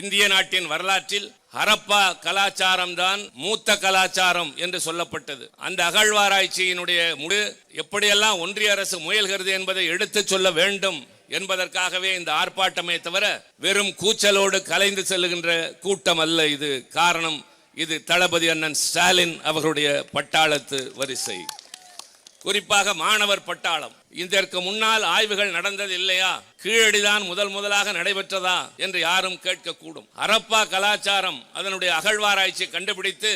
இந்திய நாட்டின் வரலாற்றில் ஹரப்பா கலாச்சாரம் தான் மூத்த கலாச்சாரம் என்று சொல்லப்பட்டது. அந்த அகழ்வாராய்ச்சியினுடைய முடி எப்படியெல்லாம் ஒன்றிய அரசு முயல்கிறது என்பதை எடுத்துச் சொல்ல வேண்டும் என்பதற்காகவே இந்த ஆர்ப்பாட்டமே தவிர வெறும் கூச்சலோடு கலைந்து செல்லுகின்ற கூட்டம் அல்ல இது. காரணம் இது தளபதி அண்ணன் ஸ்டாலின் அவர்களுடைய பட்டாளத்து வரிசை. குறிப்பாக மாணவர் பட்டாளம். இதற்கு முன்னால் ஆய்வுகள் நடந்தது இல்லையா? கீழடிதான் முதல் முதலாக நடைபெற்றதா? என்று யாரும் கேட்கக்கூடும். ஹரப்பா கலாச்சாரம் அதனுடைய அகழ்வாராய்ச்சி கண்டுபிடித்து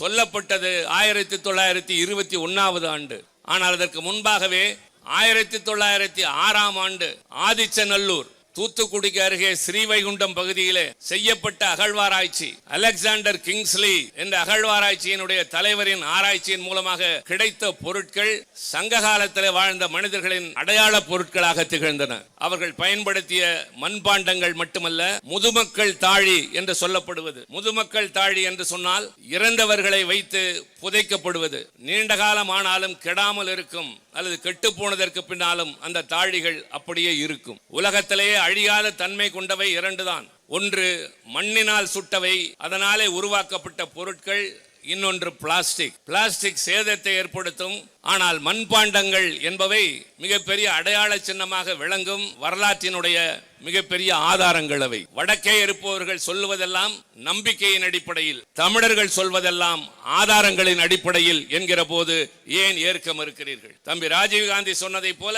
சொல்லப்பட்டது ஆயிரத்தி தொள்ளாயிரத்தி இருபத்தி ஒன்னாவது ஆண்டு. ஆனால் அதற்கு முன்பாகவே ஆயிரத்தி தொள்ளாயிரத்தி ஆறாம் ஆண்டு ஆதிச்சநல்லூர் தூத்துக்குடிக்கு அருகே ஸ்ரீவைகுண்டம் பகுதியிலே செய்யப்பட்ட அகழ்வாராய்ச்சி அலெக்சாண்டர் கிங்ஸ்லி என்ற அகழ்வாராய்ச்சியினுடைய தலைவரின் ஆராய்ச்சியின் மூலமாக கிடைத்த பொருட்கள் சங்க காலத்தில் வாழ்ந்த மனிதர்களின் அடையாள பொருட்களாக திகழ்ந்தன. அவர்கள் பயன்படுத்திய மண்பாண்டங்கள் மட்டுமல்ல முதுமக்கள் தாழி என்று சொல்லப்படுவது. முதுமக்கள் தாழி என்று சொன்னால் இறந்தவர்களை வைத்து புதைக்கப்படுவது. நீண்ட காலம் ஆனாலும் கெடாமல் இருக்கும் அல்லது கெட்டு போனதற்கு பின்னாலும் அந்த தாழிகள் அப்படியே இருக்கும். உலகத்திலேயே அழியாத தன்மை கொண்டவை இரண்டுதான். ஒன்று மண்ணினால் சுட்டவை அதனாலே உருவாக்கப்பட்ட பொருட்கள் இன்னொன்று பிளாஸ்டிக். பிளாஸ்டிக் சேதத்தை ஏற்படுத்தும் ஆனால் மண்பாண்டங்கள் என்பவை மிகப்பெரிய அடையாள சின்னமாக விளங்கும் வரலாற்றினுடைய மிகப்பெரிய ஆதாரங்கள் அவை. வடக்கே இருப்பவர்கள் சொல்லுவதெல்லாம் நம்பிக்கையின் அடிப்படையில் தமிழர்கள் சொல்வதெல்லாம் ஆதாரங்களின் அடிப்படையில் என்கிற போது ஏன் ஏற்க மறுக்கிறீர்கள் தம்பி ராஜீவ்காந்தி சொன்னதைப் போல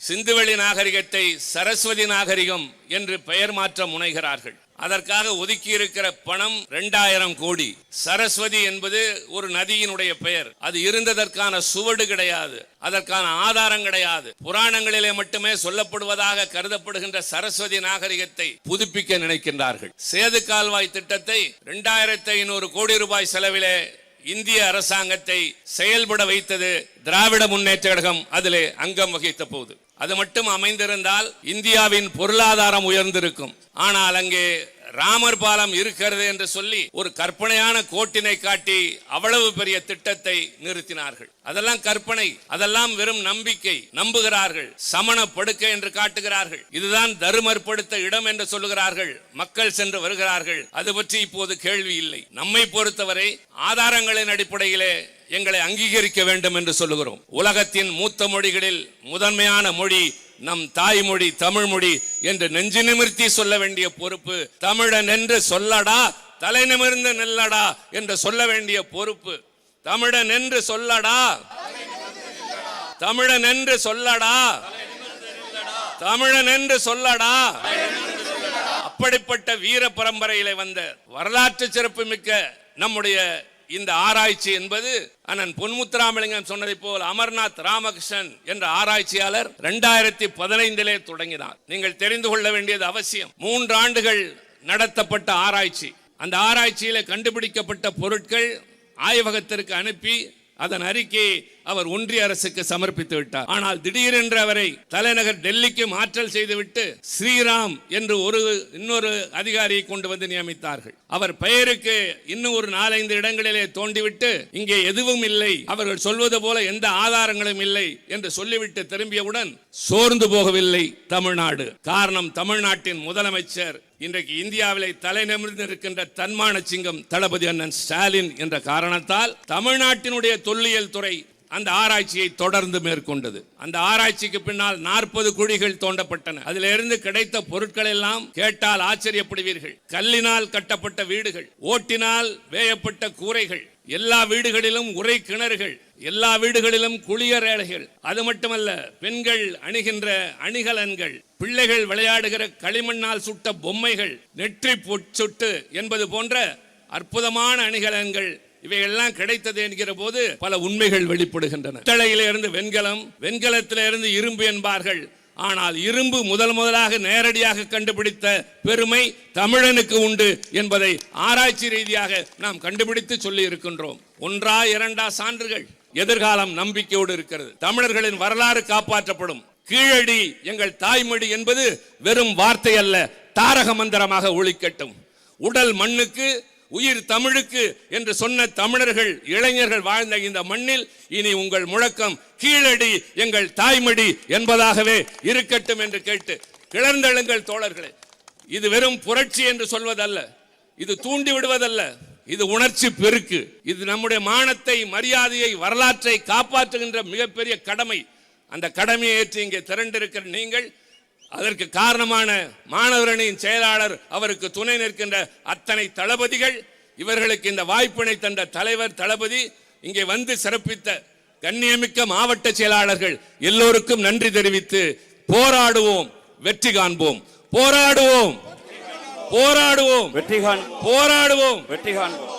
சிந்துவெளி நாகரிகத்தை சரஸ்வதி நாகரிகம் என்று பெயர் மாற்ற முனைகிறார்கள். அதற்காக ஒதுக்கி இருக்கிற பணம் இரண்டாயிரம் கோடி. சரஸ்வதி என்பது ஒரு நதியினுடைய பெயர். அது இருந்ததற்கான சுவடு கிடையாது. அதற்கான ஆதாரம் கிடையாது. புராணங்களிலே மட்டுமே சொல்லப்படுவதாக கருதப்படுகின்ற சரஸ்வதி நாகரிகத்தை புதுப்பிக்க நினைக்கின்றார்கள். சேது கால்வாய் திட்டத்தை இரண்டாயிரத்தி ஐநூறு கோடி ரூபாய் செலவிலே இந்திய அரசாங்கத்தை செயல்பட வைத்தது திராவிட முன்னேற்ற கழகம் அதிலே அங்கம் வகித்த போது. அது மட்டும் அமைந்திருந்தால் இந்தியாவின் பொருளாதாரம் உயர்ந்திருக்கும். ஆனால் அங்கே ராமர் பாலம் இருக்கிறது என்று சொல்லி ஒரு கற்பனையான கோட்டினை காட்டி அவ்வளவு பெரிய திட்டத்தை நிறுத்தினார்கள். அதெல்லாம் கற்பனை அதெல்லாம் வெறும் நம்பிக்கை நம்புகிறார்கள். சமண படுக்கை என்று காட்டுகிறார்கள். இதுதான் தருமர் படுத்த இடம் என்று சொல்லுகிறார்கள். மக்கள் சென்று வருகிறார்கள். அது பற்றி இப்போது கேள்வி இல்லை. நம்மை பொறுத்தவரை ஆதாரங்களின் அடிப்படையிலே எங்களை அங்கீகரிக்க வேண்டும் என்று சொல்லுகிறோம். உலகத்தின் மூத்த மொழிகளில் முதன்மையான மொழி நம் தாய்மொழி தமிழ் மொழி என்று நெஞ்சு நிமிர்த்தி சொல்ல வேண்டிய பொறுப்பு தமிழன் என்று சொல்லடா தலை நிமிர்ந்து நில்லடா என்று சொல்ல வேண்டிய பொறுப்பு தமிழன் என்று சொல்லடா. தமிழன் என்று சொல்லடா. தமிழன் என்று சொல்லடா. அப்படிப்பட்ட வீர பரம்பரையில வந்த வரலாற்று சிறப்பு மிக்க நம்முடைய இந்த ஆராய்ச்சி என்பது அண்ணன் பொன்முத்துராமலிங்கம் சொன்னதை போல் அமர்நாத் ராமகிருஷ்ணன் என்ற ஆராய்ச்சியாளர் இரண்டாயிரத்தி பதினைந்திலே தொடங்கினார். நீங்கள் தெரிந்து கொள்ள வேண்டியது அவசியம். மூன்று ஆண்டுகள் நடத்தப்பட்ட ஆராய்ச்சி. அந்த ஆராய்ச்சியில கண்டுபிடிக்கப்பட்ட பொருட்கள் ஆய்வகத்திற்கு அனுப்பி அதன் அறிக்கையை அவர் ஒன்றிய அரசுக்கு சமர்ப்பித்து விட்டார். ஆனால் திடீரென்று அவரை தலைநகர் டெல்லிக்கு மாற்றல் செய்துவிட்டு ஸ்ரீராம் என்று ஒரு இன்னொரு அதிகாரியை கொண்டு வந்து நியமித்தார்கள். அவர் பெயருக்கு இன்னும் ஒரு நாலைந்து இடங்களிலே தோண்டிவிட்டு இங்கே எதுவும் இல்லை அவர்கள் சொல்வது போல எந்த ஆதாரங்களும் இல்லை என்று சொல்லிவிட்டு திரும்பியவுடன் சோர்ந்து போகவில்லை தமிழ்நாடு. காரணம் தமிழ்நாட்டின் முதலமைச்சர் இன்றைக்கு இந்தியாவிலே தலை நிமிர்ந்து இருக்கின்ற தன்மான சிங்கம் தளபதி அண்ணன் ஸ்டாலின் என்ற காரணத்தால் தமிழ்நாட்டினுடைய தொல்லியல் துறை அந்த ஆராய்ச்சியை தொடர்ந்து மேற்கொண்டது. அந்த ஆராய்ச்சிக்கு பின்னால் நாற்பது குழிகள் தோண்டப்பட்டன. அதிலிருந்து கிடைத்த பொருட்கள் எல்லாம் கேட்டால் ஆச்சரியப்படுவீர்கள். கல்லினால் கட்டப்பட்ட வீடுகள் ஓட்டினால் வேயப்பட்ட கூரைகள் எல்லா வீடுகளிலும் உரை கிணறுகள் எல்லா வீடுகளிலும் குளியரேழைகள் அது மட்டுமல்ல பெண்கள் அணிகின்ற அணிகலன்கள் பிள்ளைகள் விளையாடுகிற களிமண்ணால் சுட்ட பொம்மைகள் நெற்றி பொச்சுட்டு என்பது போன்ற அற்புதமான அணிகலன்கள் இவையெல்லாம் கிடைத்தது என்கிற போது பல உண்மைகள் வெளிப்படுகின்றன. இருந்து வெண்கலம் வெண்கலத்திலிருந்து இரும்பு என்பார்கள். ஆனால் இரும்பு முதல் முதலாக நேரடியாக கண்டுபிடித்த பெருமை தமிழனுக்கு உண்டு என்பதை ஆராய்ச்சி ரீதியாக நாம் கண்டுபிடித்து சொல்லி இருக்கின்றோம் ஒன்றா இரண்டா சான்றுகள். எதிர்காலம் நம்பிக்கையோடு இருக்கிறது. தமிழர்களின் வரலாறு காப்பாற்றப்படும். கீழடி எங்கள் தாய்மொழி என்பது வெறும் வார்த்தை அல்ல தாரக மந்திரமாக ஒழிக்கட்டும். உடல் மண்ணுக்கு உயிர் தமிழுக்கு என்று சொன்ன தமிழர்கள் இளைஞர்கள் வாழ்ந்த இந்த மண்ணில் இனி உங்கள் முழக்கம் கீழடி எங்கள் தாய்மொழி என்பதாகவே இருக்கட்டும் என்று கேட்டு கிளர்ந்தெழுங்கள் தோழர்களே. இது வெறும் புரட்சி என்று சொல்வதல்ல. இது தூண்டி விடுவதல்ல இது உணர்ச்சி பெருக்கு. இது நம்முடைய மானத்தை மரியாதையை வரலாற்றை காப்பாற்றுகின்ற மிகப்பெரிய கடமை. அந்த கடமையை ஏற்று இங்கே திரண்டிருக்கிற நீங்கள் அதற்கு காரணமான மாணவரணியின் செயலாளர் அவருக்கு துணை நிற்கின்ற அத்தனை தளபதிகள் இவர்களுக்கு இந்த வாய்ப்பினை தந்த தலைவர் தளபதி இங்கே வந்து சிறப்பித்த கண்ணியமிக்க மாவட்ட செயலாளர்கள் எல்லோருக்கும் நன்றி தெரிவித்து போராடுவோம் வெற்றி காண்போம். போராடுவோம்! போராடுவோம். வெற்றி காண் போராடுவோம். வெற்றி காண்போம்